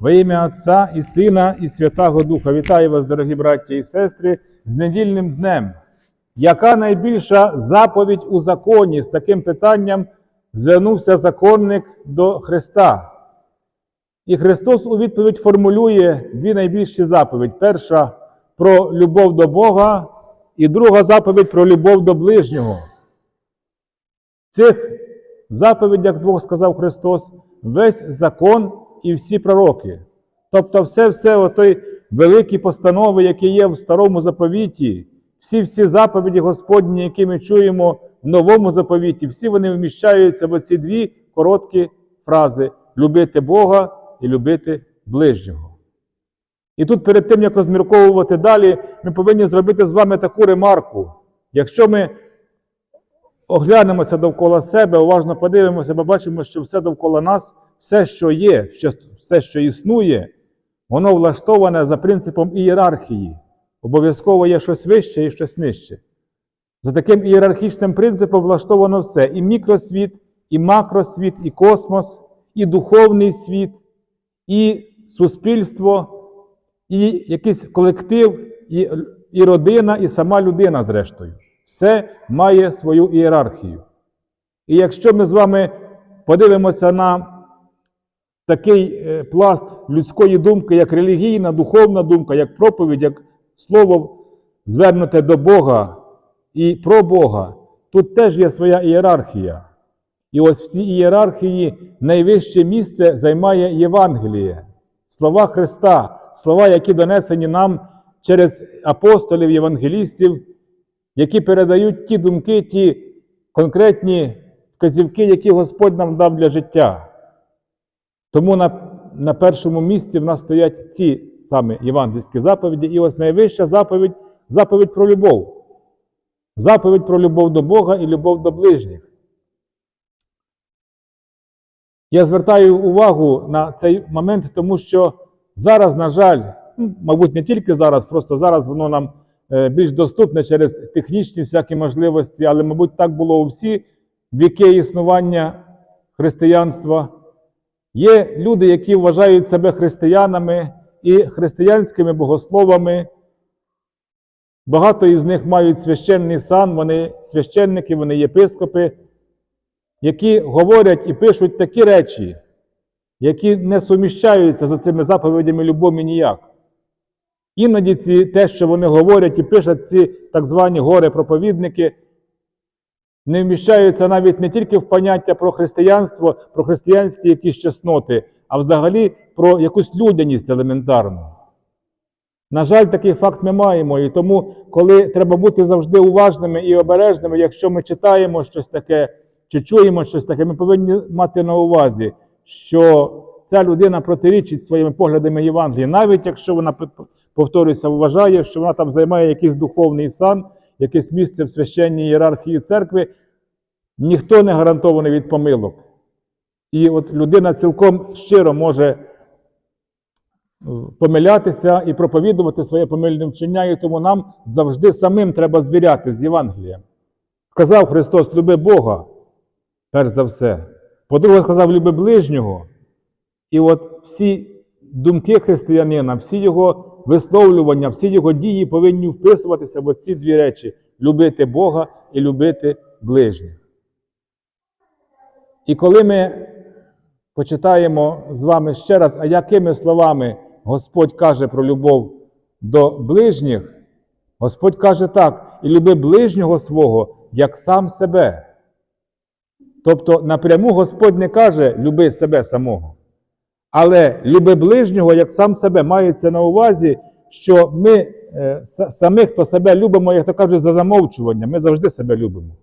Во ім'я Отця і Сина, і Святого Духа. Вітаю вас, дорогі браті і сестри, з недільним днем. Яка найбільша заповідь у законі з таким питанням звернувся законник до Христа? І Христос у відповідь формулює дві найбільші заповідь: перша про любов до Бога, і друга заповідь про любов до ближнього. В цих заповідях двох сказав Христос, весь закон і всі пророки. Тобто, все, все отой великі постанови, які є в старому заповіті, всі всі заповіді Господні, які ми чуємо в новому заповіті, всі вони вміщаються в оці дві короткі фрази: любити Бога і любити ближнього. І тут, перед тим, як розмірковувати далі, ми повинні зробити з вами таку ремарку. Якщо ми оглянемося довкола себе, уважно подивимося, ми бачимо, що все довкола нас, все, що є, все, що існує, воно влаштоване за принципом ієрархії. Обов'язково є щось вище і щось нижче. За таким ієрархічним принципом влаштовано все: і мікросвіт, і макросвіт, і космос, і духовний світ, і суспільство, і якийсь колектив, і, і родина, і сама людина, зрештою. Все має свою ієрархію. І якщо ми з вами подивимося на такий е, пласт людської думки, як релігійна, духовна думка, як проповідь, як слово звернуте до Бога і про Бога, тут теж є своя ієрархія. І ось в цій ієрархії найвище місце займає Євангеліє, слова Христа, слова, які донесені нам через апостолів, євангелістів, які передають ті думки, ті конкретні вказівки, які Господь нам дав для життя. Тому на, на першому місці в нас стоять ці саме євангельські заповіді. І ось найвища заповідь заповідь про любов. Заповідь про любов до Бога і любов до ближніх. Я звертаю увагу на цей момент, тому що зараз, на жаль, ну, мабуть, не тільки зараз, просто зараз воно нам е, більш доступне через технічні всякі можливості, але, мабуть, так було у всі віки існування християнства. Є люди, які вважають себе християнами і християнськими богословами. Багато із них мають священний сан, вони священники, вони єпископи, які говорять і пишуть такі речі, які не суміщаються з цими заповідями любові ніяк. Іноді ці, те, що вони говорять і пишуть, ці так звані горе-проповідники, не вміщаються навіть не тільки в поняття про християнство, про християнські якісь чесноти, а взагалі про якусь людяність елементарну. На жаль, такий факт ми маємо, і тому, коли треба бути завжди уважними і обережними, якщо ми читаємо щось таке чи чуємо щось таке, ми повинні мати на увазі, що ця людина протирічить своїми поглядами Євангелії, навіть якщо вона, повторюся, вважає, що вона там займає якийсь духовний сан, якесь місце в священній ієрархії церкви, ніхто не гарантований від помилок. І от людина цілком щиро може е, помилятися і проповідувати своє помильне вчення, і тому нам завжди самим треба звіряти з Євангелієм. Сказав Христос, люби Бога, перш за все. По-друге, сказав, люби ближнього. І от всі думки християнина, всі його висловлювання, всі його дії повинні вписуватися в ці дві речі: любити Бога і любити ближніх. І коли ми почитаємо з вами ще раз, а якими словами Господь каже про любов до ближніх, Господь каже так: і люби ближнього свого, як сам себе. Тобто напряму Господь не каже люби себе самого. Але люби ближнього, як сам себе, мається на увазі, що ми е, с- самих, хто себе любимо, як то кажуть, за замовчування, ми завжди себе любимо.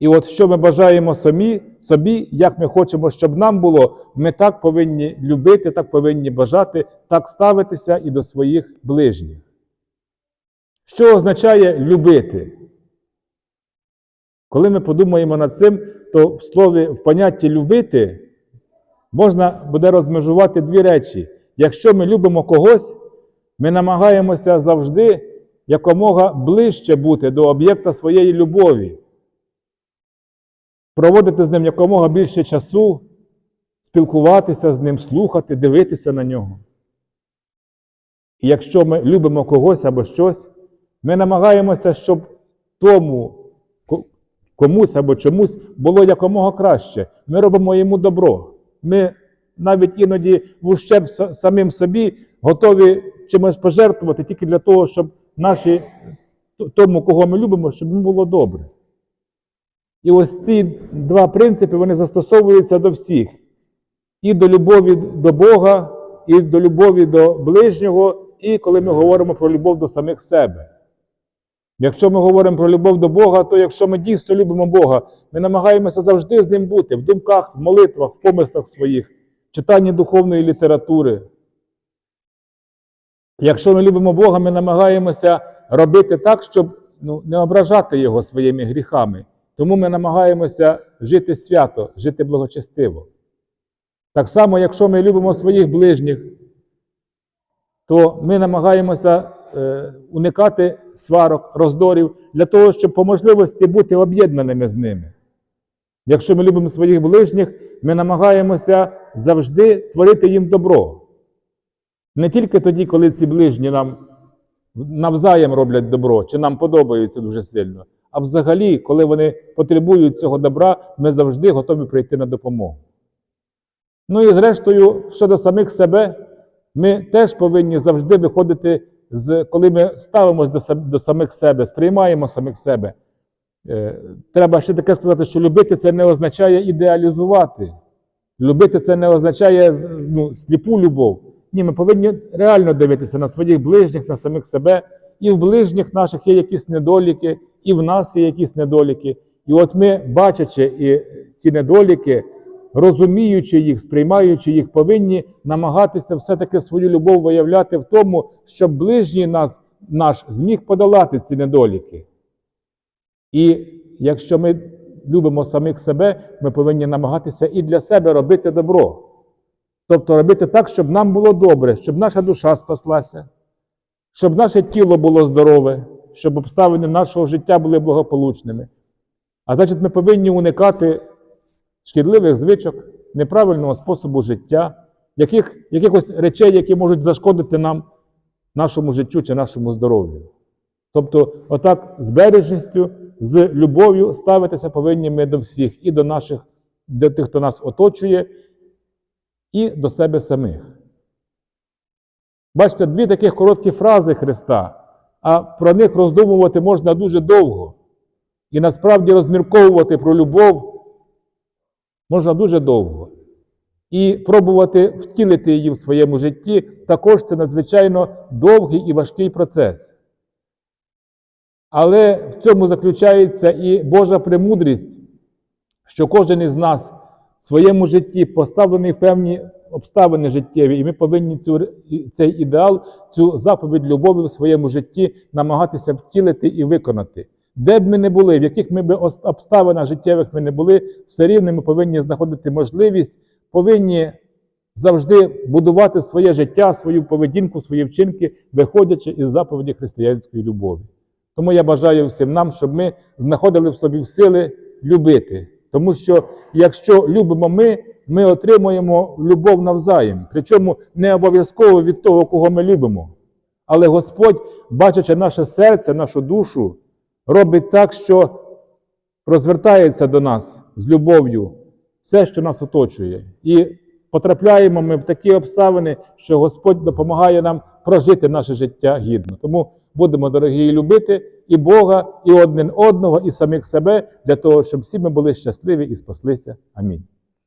І от що ми бажаємо самі, собі, як ми хочемо, щоб нам було, ми так повинні любити, так повинні бажати, так ставитися і до своїх ближніх. Що означає любити? Коли ми подумаємо над цим, то в слові, в понятті любити можна буде розмежувати дві речі. Якщо ми любимо когось, ми намагаємося завжди якомога ближче бути до об'єкта своєї любові, проводити з ним якомога більше часу, спілкуватися з ним, слухати, дивитися на нього. І якщо ми любимо когось або щось, ми намагаємося, щоб тому комусь або чомусь було якомога краще. Ми робимо йому добро. Ми навіть іноді в ущерб самим собі готові чимось пожертвувати тільки для того, щоб наші, тому, кого ми любимо, щоб йому було добре. І ось ці два принципи вони застосовуються до всіх. І до любові до Бога, і до любові до ближнього, і коли ми говоримо про любов до самих себе. Якщо ми говоримо про любов до Бога, то якщо ми дійсно любимо Бога, ми намагаємося завжди з ним бути в думках, в молитвах, в помислах своїх, в читанні духовної літератури. Якщо ми любимо Бога, ми намагаємося робити так, щоб ну, не ображати Його своїми гріхами. Тому ми намагаємося жити свято, жити благочестиво. Так само, якщо ми любимо своїх ближніх, то ми намагаємося уникати сварок, роздорів для того, щоб по можливості бути об'єднаними з ними. Якщо ми любимо своїх ближніх, ми намагаємося завжди творити їм добро. Не тільки тоді, коли ці ближні нам навзаєм роблять добро, чи нам подобаються дуже сильно, а взагалі, коли вони потребують цього добра, ми завжди готові прийти на допомогу. Ну і зрештою, щодо самих себе, ми теж повинні завжди виходити, з, коли ми ставимося до, самих себе, сприймаємо самих себе. Е, Треба ще таке сказати, що любити це не означає ідеалізувати. Любити це не означає ну, сліпу любов. Ні, ми повинні реально дивитися на своїх ближніх, на самих себе. І в ближніх наших є якісь недоліки, і в нас є якісь недоліки. І от ми, бачачи і ці недоліки, розуміючи їх, сприймаючи їх, повинні намагатися все-таки свою любов виявляти в тому, щоб ближній нас, наш зміг подолати ці недоліки. І якщо ми любимо самих себе, ми повинні намагатися і для себе робити добро. Тобто робити так, щоб нам було добре, щоб наша душа спаслася, щоб наше тіло було здорове, щоб обставини нашого життя були благополучними. А значить, ми повинні уникати шкідливих звичок, неправильного способу життя, яких, якихось речей, які можуть зашкодити нам, нашому життю чи нашому здоров'ю. Тобто, отак з бережністю, з любов'ю ставитися повинні ми до всіх, і до наших, до тих, хто нас оточує, і до себе самих. Бачите, дві таких короткі фрази Христа, а про них роздумувати можна дуже довго. І насправді розмірковувати про любов можна дуже довго. І пробувати втілити її в своєму житті також це надзвичайно довгий і важкий процес. Але в цьому заключається і Божа премудрість, що кожен із нас в своєму житті поставлений в певні обставини життєві, і ми повинні цю, цей ідеал, цю заповідь любові в своєму житті намагатися втілити і виконати. Де б ми не були, в яких ми би обставинах життєвих ми не були, все рівно ми повинні знаходити можливість, повинні завжди будувати своє життя, свою поведінку, свої вчинки, виходячи із заповіді християнської любові. Тому я бажаю всім нам, щоб ми знаходили в собі сили любити. Тому що якщо любимо ми, ми отримуємо любов навзаєм. Причому не обов'язково від того, кого ми любимо. Але Господь, бачачи наше серце, нашу душу, робить так, що розвертається до нас з любов'ю все, що нас оточує. І потрапляємо ми в такі обставини, що Господь допомагає нам прожити наше життя гідно. Тому будемо, дорогі, любити і Бога, і один одного, і самих себе, для того, щоб всі ми були щасливі і спаслися. Амінь.